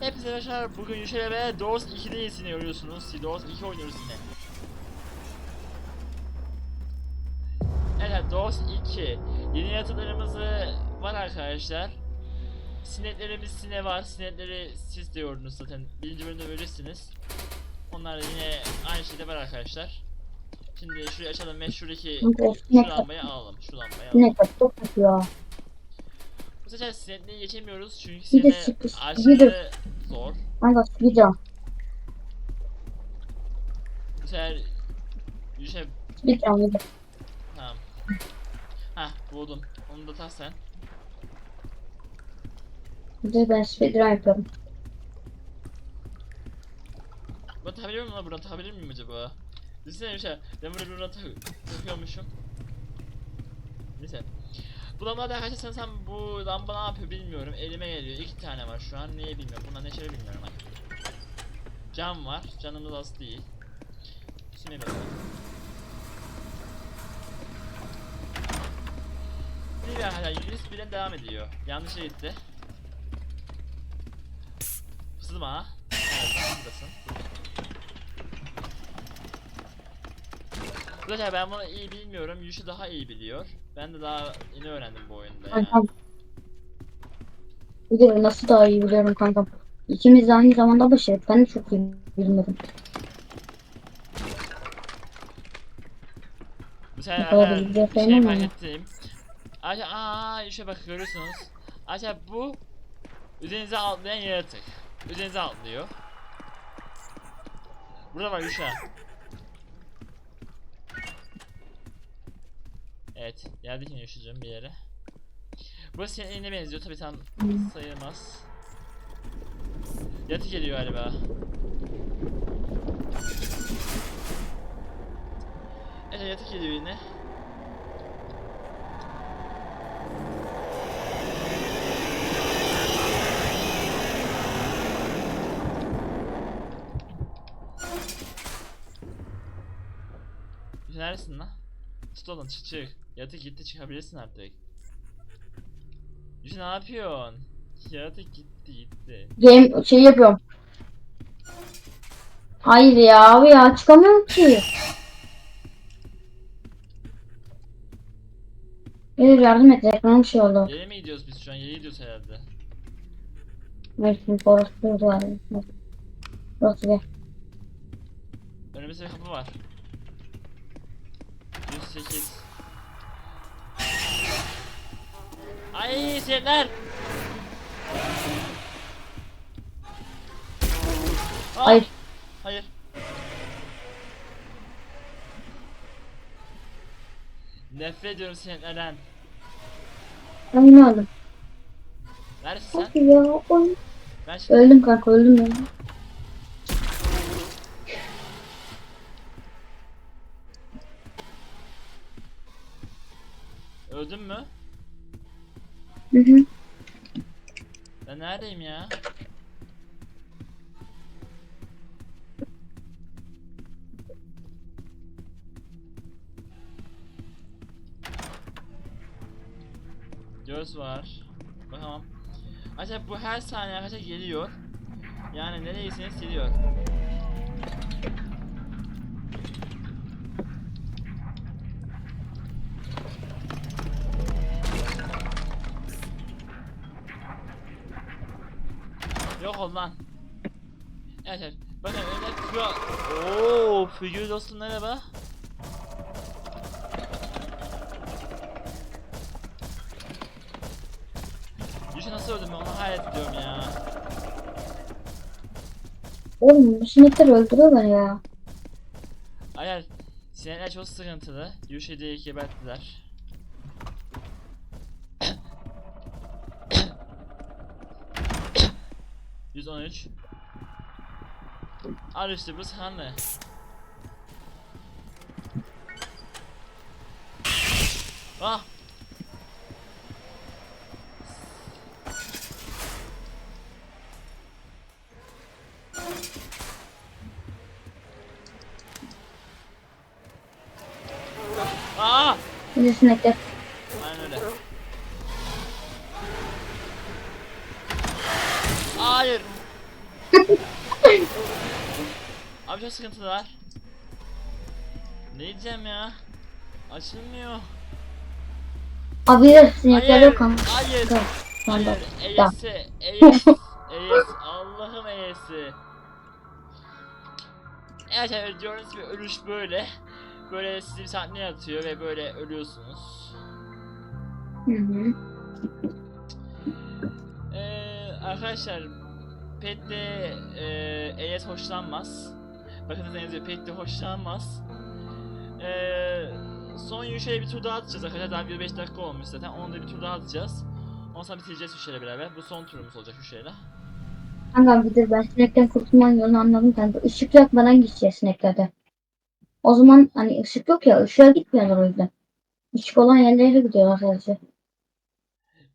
Hepinize arkadaşlar bugün Yuşa ve Doors 2'deyiz yine görüyorsunuz. Doors 2 oynuyoruz yine. Evet Doors 2. Yeni yaratıklarımız e, var arkadaşlar. Sinetlerimiz sine var. Sinetleri siz de gördünüz zaten. Birinci bölümde görürsünüz. Onlar yine aynı şeyde var arkadaşlar. Şimdi şurayı açalım ve şuradaki şu lambayı alalım. Şu lambayı alalım. Ne çok ya. Bu sefer sinetliği geçemiyoruz çünkü Bir de sıkış- bir aşırı de- zor. Kanka speedrun. Bu sefer Speedrun bir de. Tamam. Hah buldum. Onu da tak sen. De ben speedrun yapıyorum. Ben takabiliyor muyum lan buradan takabilir miyim acaba? Düşünsene bir şey. Ben burada buradan tak takıyormuşum. Bu lamba da arkadaşlar sanırsam bu lamba ne yapıyor bilmiyorum. Elime geliyor. İki tane var şu an. Niye bilmiyorum. Bunlar ne şey bilmiyorum ben. Cam var. Canımız az değil. Şimdi bakalım. Bir arkadaşlar Yunus birden devam ediyor. Yanlışa gitti. Sızma. Evet. Arkadaşlar ben bunu iyi bilmiyorum. Yuşu daha iyi biliyor. Ben de daha yeni öğrendim bu oyunda ya. Kankam. Bir de nasıl daha iyi biliyorum kankam. İkimiz de aynı zamanda başı. Ben de çok iyi bilmiyorum. Bu sefer bir şey fark ettim. Ayrıca aaa Yuşa bak görüyorsunuz. Ayrıca bu üzerinize atlayan yaratık. Üzerinize atlıyor. Burada var Yuşa. Evet, geldik yine Yuşa'cığım bir yere. Burası senin eline benziyor tabi tam sayılmaz. Yaratık geliyor galiba. Evet yaratık geliyor yine. Neredesin lan? Tut oğlum çık çık. Yaratık gitti çıkabilirsin artık. Yüzü ne yapıyorsun? Yaratık gitti gitti. Game şey yapıyorum. Hayır ya abi ya çıkamıyorum ki. Hayır yardım et ekranım şey oldu. Yere mi gidiyoruz biz şu an? Yere gidiyoruz herhalde. Şimdi orası burada var. Burası gel. Önümüzde bir kapı var. 108. Ay. Aa, Hayır. Hayır. Nefret ediyorum sinirlerden. Ben yine öldüm. Neredesin sen? Hadi ya. oy. Ben şimdi... Öldüm kanka öldüm ya. Öldün mü? Hı. Ben neredeyim ya? Göz var. Bakalım. Acaba bu her saniye arkadaşlar geliyor. Yani nereyseniz geliyor. Yok ol lan. Evet. Bakın önümde figür... Ooo figür dostum merhaba. Yuşa nasıl öldüm ben onu hayret ediyorum ya. Oğlum bu sinekler öldürüyor beni ya. Hayır. Sinirler çok sıkıntılı. Direkt geberttiler. Yüz on üç. Al işte bu sahne. Ah! Ah! Bir de sinekler. Aynen öyle. Hayır. Abi çok sıkıntı var. Ne diyeceğim ya? Açılmıyor. Abi de sinekler yok kanka. Hayır. Tamam, Hayır. tamam. EYS. EYS. Allah'ım EYS'i. Evet evet diyoruz ki ölüş böyle. Böyle sizi bir sahneye atıyor ve böyle ölüyorsunuz. Hı hı. Ee, arkadaşlar pek de e, EYS hoşlanmaz. Bakın da yazıyor pek de hoşlanmaz. Ee, son yuşaya bir tur daha atacağız arkadaşlar. Daha 1-5 dakika olmuş zaten. Onu da bir tur daha atacağız. Ondan sonra bitireceğiz Yuşa'yla beraber. Bu son turumuz olacak Yuşa'yla. Kanka bir de ben sinekten kurtulmanın yolunu anladım kanka. Işık yakmadan gideceğiz sineklerde. O zaman hani ışık yok ya ışığa gitmiyorlar o yüzden. Işık olan yerlere gidiyorlar sadece.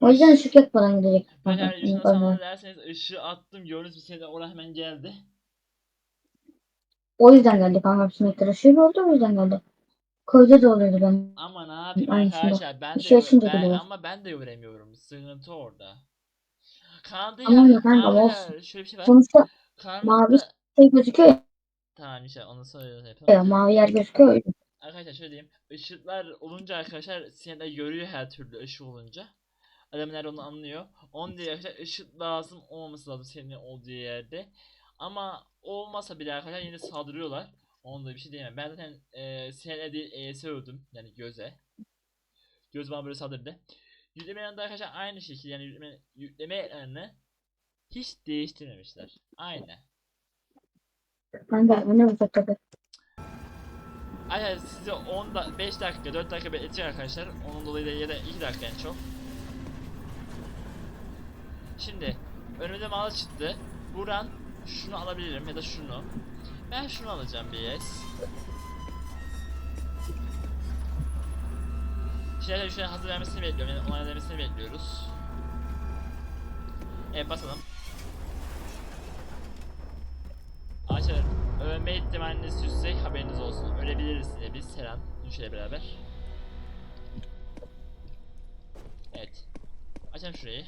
O yüzden ışık yakmadan gidecek. Ben her sinekler. sonuna derseniz ışığı attım. Gördüğünüz bir şeyden oraya hemen geldi. O yüzden geldi kanka sinekler. Işığı oldu o yüzden geldi. Köyde de oluyordu ben. Ama ne yapayım Aynısında. arkadaşlar ben de şey ben, ama ben de göremiyorum. Sıkıntı orada. Kandı Ama ya. kanka, Abi, olsun. Şöyle bir şey var. Sonuçta Karanlıkta mavi şey gözüküyor ya, Tamam işte onu söylüyorum yapalım. mavi yer gözüküyor. Arkadaşlar şöyle diyeyim. Işıklar olunca arkadaşlar sinirler görüyor her türlü ışık olunca. Adam nerede onu anlıyor. Onun diye arkadaşlar ışık lazım olmaması lazım senin olduğu yerde. Ama olmasa bile arkadaşlar yine saldırıyorlar. Onda bir şey diyemem. Ben zaten e, değil ES öldüm. Yani göze. Göz bana böyle saldırdı. Yükleme yanında arkadaşlar aynı şekilde yani yükleme, yükleme ekranını hiç değiştirmemişler. Aynı. Kanka ne bu tabii. Aynen size 10 da 5 dakika 4 dakika bekletecek arkadaşlar. Onun dolayı da ya da 2 dakika en çok. Şimdi önümde mal çıktı. Buradan şunu alabilirim ya da şunu. Ben şunu alacağım bir yes. Şimdi şu an hazır vermesini bekliyorum. Yani onay vermesini bekliyoruz. Evet basalım. Arkadaşlar ölme ihtimaliniz yüksek haberiniz olsun. Ölebiliriz yine biz Seren Düşe'yle beraber. Evet. Açalım şurayı.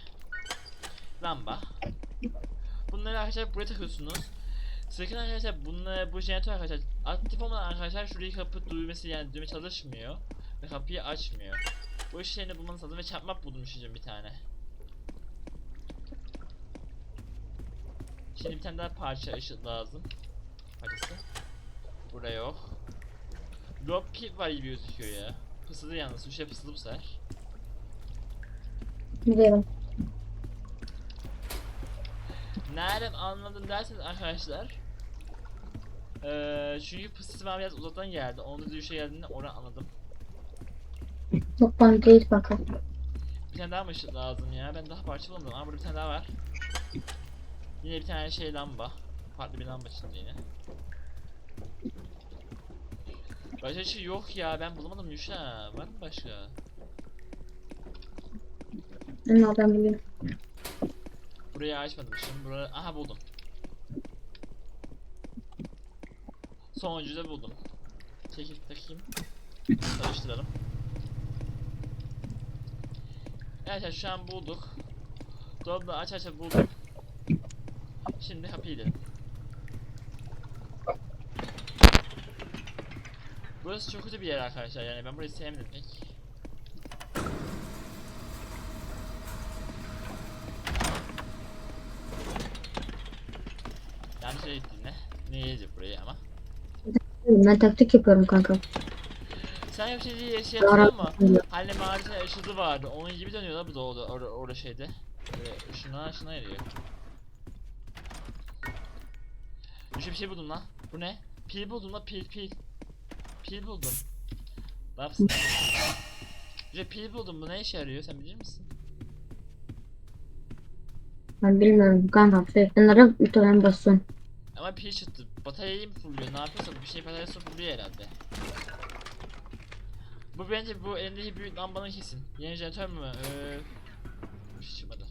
Lamba. Bunları arkadaşlar buraya takıyorsunuz. Sakın arkadaşlar bunları bu jeneratör arkadaşlar aktif olmadan arkadaşlar şurayı kapı düğmesi yani düğme çalışmıyor ve kapıyı açmıyor. Bu işlerini bulmanız lazım ve çarpmak buldum bir tane. Şimdi bir tane daha parça ışık lazım. Parçası. Burada yok. Lock pick var gibi gözüküyor ya. Pısıdı yalnız. Bir şey pısıdı bu sefer. Biliyorum. Nereden anladım derseniz arkadaşlar. Eee çünkü pısısı bana biraz uzaktan geldi. Onda da şey geldiğinde oradan anladım. Yok bana değil kanka. Bir tane daha mı ışık lazım ya? Ben daha parça bulamadım. Ama burada bir tane daha var. Yine bir tane şey lamba. Farklı bir lamba çıktı yine. Başka şey yok ya. Ben bulamadım Yuşa. Var mı başka? Ben nereden biliyorum. Burayı açmadım şimdi. Buraya... Aha buldum. Sonuncuyu da buldum. Çekip takayım. Karıştıralım. Evet şu an bulduk. Dolabı aç aç bulduk. Şimdi kapıyı gidelim. Burası çok kötü bir yer arkadaşlar yani ben burayı sevmedim pek. Yanlış yere gittin ne? Ne yiyecek burayı ama? Ben taktik yapıyorum kanka. Sen hep şey diye şey musun? oluyor. Hani mağarada ışığı vardı. Onun gibi dönüyor la bu da orada, orada, orada şeyde. Böyle ışınlar eriyor. Bir şey, bir şey buldum lan. Bu ne? Pil buldum la pil pil. Pil buldum. Bir şey pil buldum. Bu ne işe yarıyor? Sen bilir misin? Ben bilmiyorum kanka. Frektenlere muhtemelen basıyorsun. Ama pil çıktı. Bataryayı mı fulluyor? Ne yapıyorsa bir şey bataryası fulluyor herhalde. Bu bence bu elindeki büyük lambanın kesin. Yeni jeneratör mü? Ee, bir şey çıkmadı.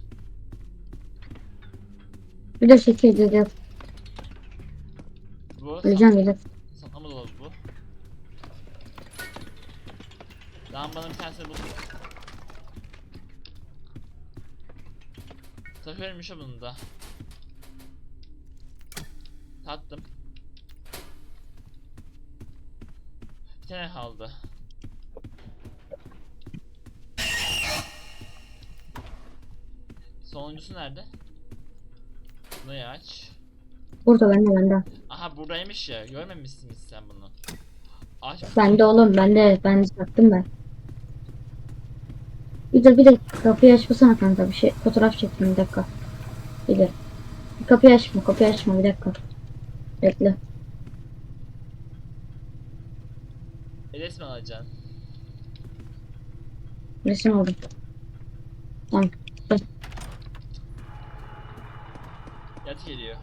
Bir de şekil dedi. Bu Öleceğim dedi. saklama dolabı bu. Lambanın bir tanesini buldum. Takıyormuş ya bunu da. Tattım. Bir tane kaldı. Sonuncusu nerede? Burayı aç. Burada bende bende. Aha buradaymış ya. Görmemişsiniz sen bunu. Aç. Bende oğlum bende. Ben sattım ben. Bir de bir de kapıyı açmasana kanka bir şey fotoğraf çektim bir dakika. Bir de. Kapıyı açma kapıyı açma bir dakika. Bekle. Eles mi alacaksın? Resim aldım. Tamam. Yat geliyor.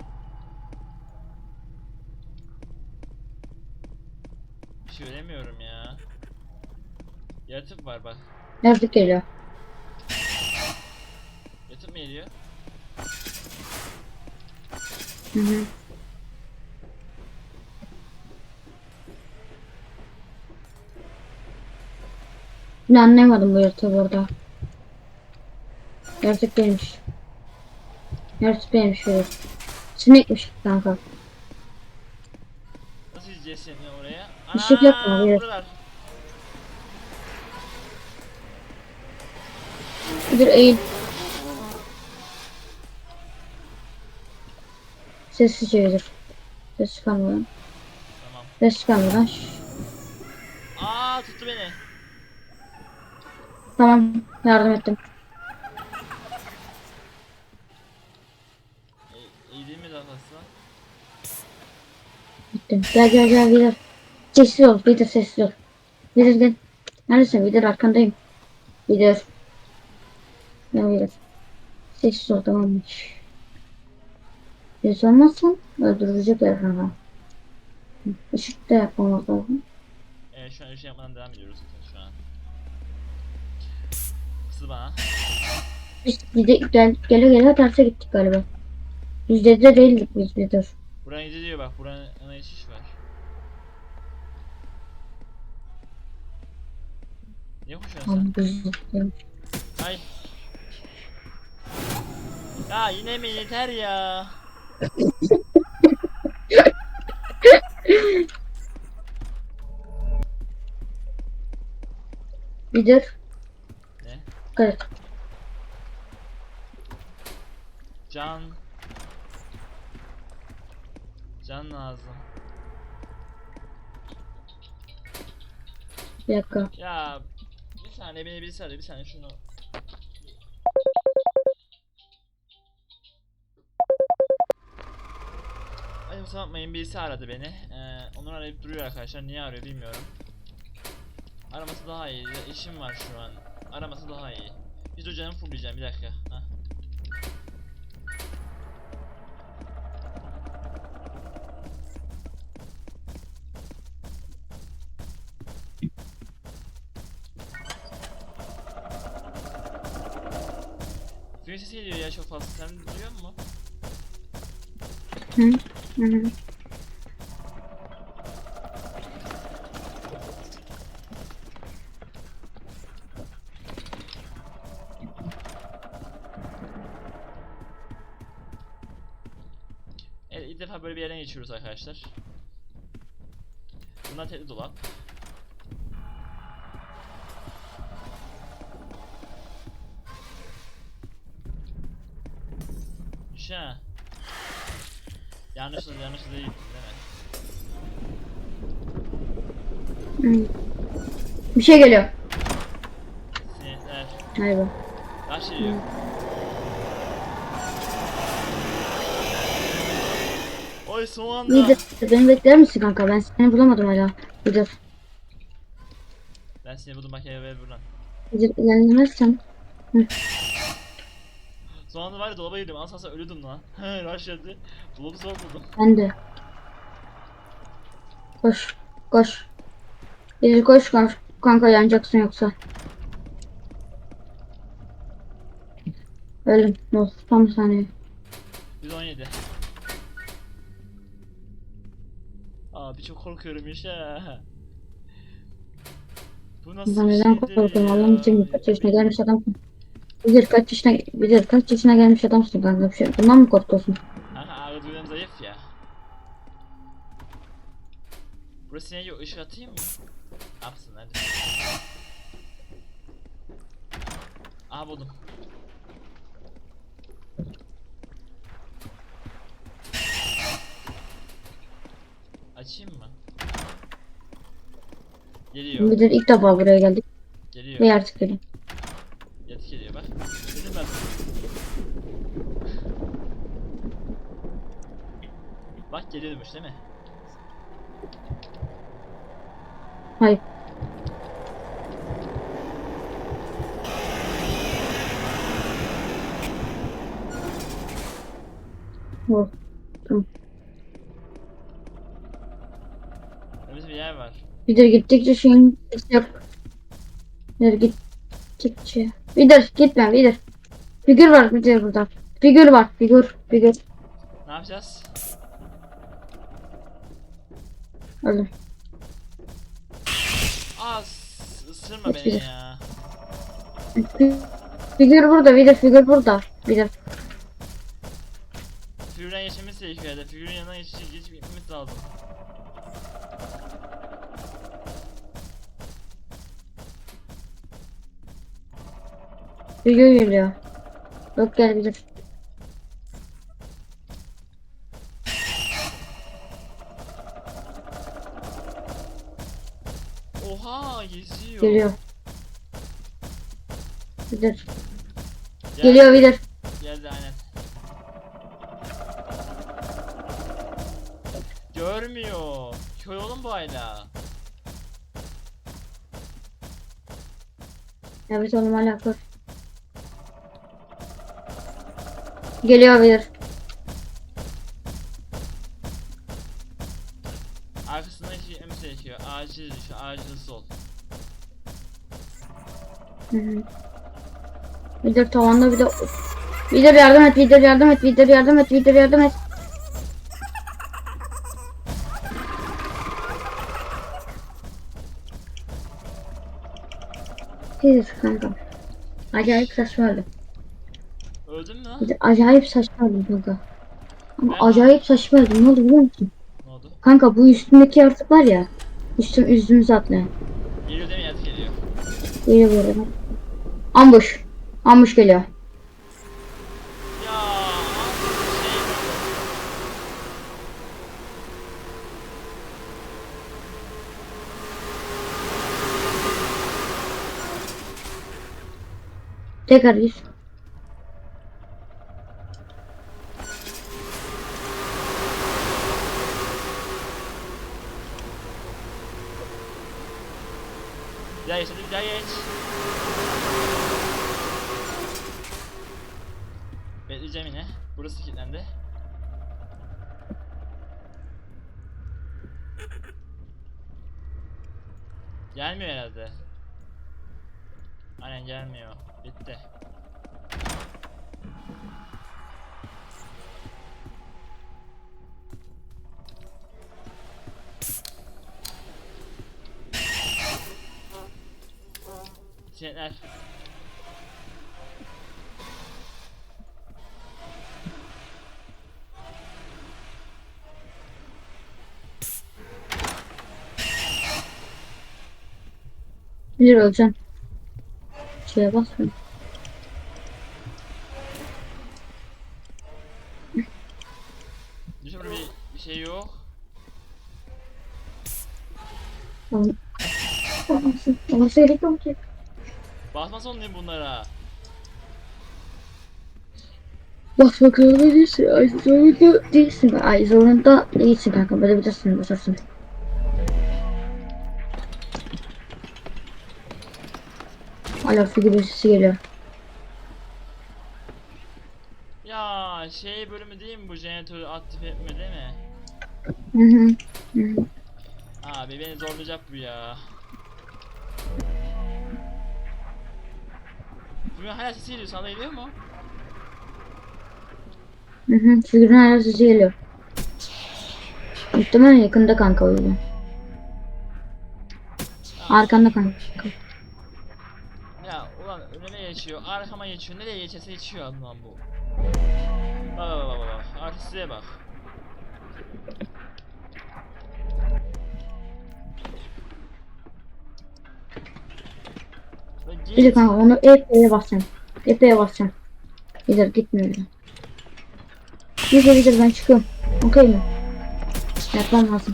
Bir şey veremiyorum ya. Yatıp var bak. Yazık geliyor. Yatıp mı geliyor? Hı hı. Ne anlayamadım bu yırtığı burada. Yırtık değilmiş. Yırtık değilmiş yırtık. Sinekmiş kanka. Nasıl gideceğiz seni oraya? Bir şey evet. buradalar. Dur eğil. Sessizce yürü. Ses çıkarmadan. Tamam. Ses çıkarmadan. Aa tuttu beni. Tamam yardım ettim. İyi, iyi değil mi daha fazla? Gittim. Gel gel gel Vidir. Sessiz ol. Vidir sessiz ol. Vidir gel. Neredesin Vidir arkandayım. Vidir. Gel Vidir. Sessiz ol tamam mı? Sessiz olmazsan öldürecekler sana. Işık da yapmamak lazım. Evet şu an şey yapmadan devam ediyoruz bana. Biz gide, gel, gele gele terse gittik galiba. Yüzde de değildik biz Vidir. Buranın gidiyor bak buranın ana geçiş var. Niye koşuyorsun biz sen? Ay. Ya yine mi yeter ya? Vidir. Ne? Evet. Can. Can lazım. Bir dakika. Ya bir saniye beni birisi arıyor bir saniye şunu. Ay kusura bakmayın birisi aradı beni. Ee, onu arayıp duruyor arkadaşlar. Niye arıyor bilmiyorum. Araması daha iyi. İşim var şu an. Araması daha iyi. Biz o canımı fullleyeceğim bir dakika. Hah. Suyun sesi geliyor ya çok fazla. Sen duyuyor musun? Hı hı. Geçiyoruz arkadaşlar. Bunlar tekli dolap. Şa. Yanlış yanlış değil mi? Hı. Bir şey geliyor. Sinekler. Galiba. Taş geliyor. Oy son anda. Vidir. Beni bekler misin kanka? Ben seni bulamadım hala. Vidir. Ben seni buldum bak ya ver buradan. Vidir ilerlemezsen. Son anda var ya dolaba girdim. Asla ölüyordum lan. He geldi. Dolabı zor buldum. Ben de. Koş. Koş. Vidir koş kanka. Kanka yanacaksın yoksa. Ne oldu? Tam saniye. 117. abi çok korkuyorum yaşa. Bu nasıl Ben bir neden şeydir korkuyorum ya? Allah'ın için kaç yaşına gelmiş adamsın. Bilir kaç yaşına, bilir kaç yaşına gelmiş adamsın kanka bir şey. Bundan mı korkuyorsun? Aha abi duyuyorum zayıf ya. Burası ne diyor? Işık atayım mı? Yapsın hadi. Aha buldum. Geliyor. Müdür ilk defa buraya geldik. Geliyor. Ve artık gelin. Yatı geliyor bak. Dedim ben. Bak geliyormuş değil mi? Hayır. Oh. Önümüzde bir Müdür gittikçe şeyin yap. Müdür gittikçe. Müdür gitme müdür. Figür var müdür burada. Figür var figür figür. Ne yapacağız? Öyle. S- ısırma beni güzel. ya. Fig- Figür burada müdür figür burada. Müdür. Figürden geçmemiz gerekiyor da figürün yanına geç, geçip gitmemiz lazım. Figür geliyor. Yok gel müdür. Oha geziyor. Geliyor. Müdür. Gel- Geliyor müdür. Geldi aynen. Görmüyor. Kör oğlum bu hala. Evet oğlum hala Geliyor müdür. Arkasından hiç gitmemiz gerekiyor. Acil şu acil sol. Hı hı. Tavanda bir de... Müdür yardım et, müdür yardım et, müdür yardım et, müdür yardım et. Müdür kanka. Acayip saçma öldü. Öldün mü lan? Acayip saçma öldü kanka. Ama Ben- acayip saçma. Ne oldu biliyor musun? Ne oldu? Kanka bu üstündeki yaratık var ya. Üstüm üstümüze atlıyor. Geliyor değil mi? Yat geliyor. Geliyor böyle. bak. Ambush. Ambush geliyor. Şey Tekrar gir. Daha geç. Bekleyeceğim. Burası kilitlendi. Gelmiyor herhalde. Aynen gelmiyor. Bitti. Sinetler. Bir öleceksin. Şeye basma. Düşün bir, bir şey yok. Olması gerekiyor mu ki? Basma sonlayayım bunlara. Basmak zorunda değilsin. Zorunda değilsin. Zorunda değilsin kanka. Böyle bilirsin. Basarsın. Hala figür sesi geliyor. Ya şey bölümü değil mi bu jeneratörü aktif etme değil mi? Hı hı. Abi beni zorlayacak bu ya. Bugün hala sesi geliyor sana da geliyor mu? Hı hı. Figürün hala sesi geliyor. Muhtemelen yakında kanka o yüzden. Arkanda kanka. Ya ulan önüme geçiyor, arkama geçiyor, nereye geçerse geçiyor lan bu. Bak bak bak bak, artistliğe bak. Gidir kanka onu F'ye basacaksın. F'ye basacaksın. Gidir gitmiyor. Gidir gidir ben çıkıyorum. Okey mi? Yapmam lazım.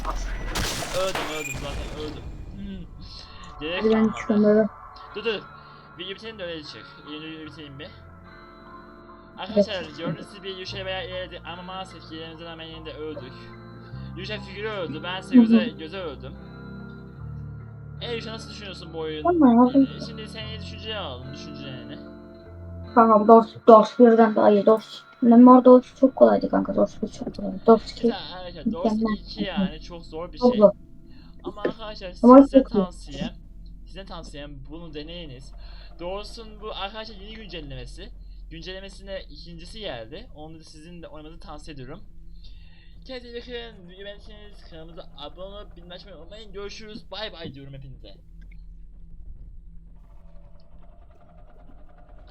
Öldüm öldüm zaten öldüm. Hmm. Gerek Hadi ben çıkıyorum böyle. Dur dur. Bir bitenin de öyle çık. Yeni bir biteyim bir. Arkadaşlar gördüğünüz gibi Yuşa veya ilerledik ama maalesef ki yerimizden hemen yine de öldük. Yuşa figürü öldü, ben ise göze, göze öldüm. E Yuşa nasıl düşünüyorsun bu oyunu? Tamam abi. Ee, Şimdi senin düşünceye alalım, düşünceni. Kanka bu Dors, Dors birden daha iyi. Dors. Lemar Dors çok kolaydı kanka. Dors bir çok kolaydı. Dors 2 Mesela arkadaşlar mükemmel. 2 yani çok zor bir çok şey. zor. Ama arkadaşlar Ama size çok iyi. tavsiyem, size tavsiyem bunu deneyiniz. Doğrusun bu arkadaşlar yeni güncellemesi. Güncellemesine ikincisi geldi. Onu da sizin de oynamanızı tavsiye ediyorum. Kendinize iyi bakın. Videoyu beğendiyseniz kanalımıza abone olup bildirim açmayı unutmayın. Görüşürüz. Bay bay diyorum hepinize.